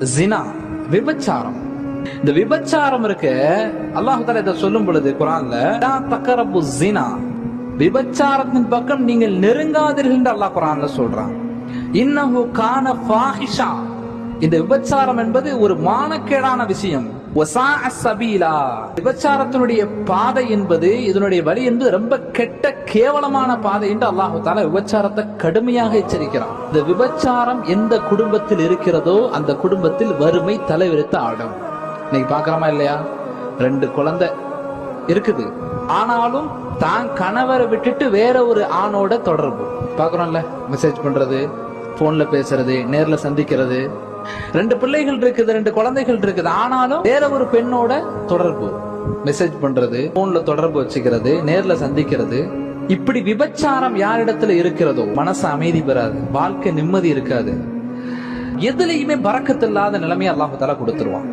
ஜினா விபச்சாரம். இந்த விபச்சாரம் இருக்கு அல்லாஹு தாலா இதை சொல்லும் பொழுது குரான்ல தக்கரப்பு ஜினா. விபச்சாரத்தின் பக்கம் நீங்கள் நெருங்காதீர்கள் என்று அல்லாஹ் குரான்ல சொல்றான். இன்னஹு கான ஃபாஹிஷா. இந்த விபச்சாரம் என்பது ஒரு மானக்கேடான விஷயம். விபச்சாரத்தினுடைய பாதை என்பது இதனுடைய வழி என்பது ரொம்ப கெட்ட கேவலமான பாதை என்று அல்லாஹு தாலா விபச்சாரத்தை கடுமையாக எச்சரிக்கிறான். இந்த விபச்சாரம் எந்த குடும்பத்தில் இருக்கிறதோ அந்த குடும்பத்தில் வறுமை தலைவிரித்து ஆடும். இன்னைக்கு பாக்கிறோமா இல்லையா? ரெண்டு குழந்தை இருக்குது. ஆனாலும் தான் கணவரை விட்டுட்டு வேற ஒரு ஆணோட தொடர்பு. பாக்குறோம்ல மெசேஜ் பண்றது. போன்ல பேசுறது நேர்ல சந்திக்கிறது. ரெண்டு பிள்ளைகள் இருக்குது ரெண்டு குழந்தைகள் இருக்குது. ஆனாலும் வேற ஒரு பெண்ணோட தொடர்பு. மெசேஜ் பண்றது போன்ல தொடர்பு வச்சுக்கிறது நேர்ல சந்திக்கிறது. இப்படி விபச்சாரம் யாரிடத்துல இருக்கிறதோ மனசு அமைதி பெறாது வாழ்க்கை நிம்மதி இருக்காது. எதுலையுமே பறக்கத்தில்லாத நிலைமையை அல்லாஹு தலா கொடுத்துருவான்.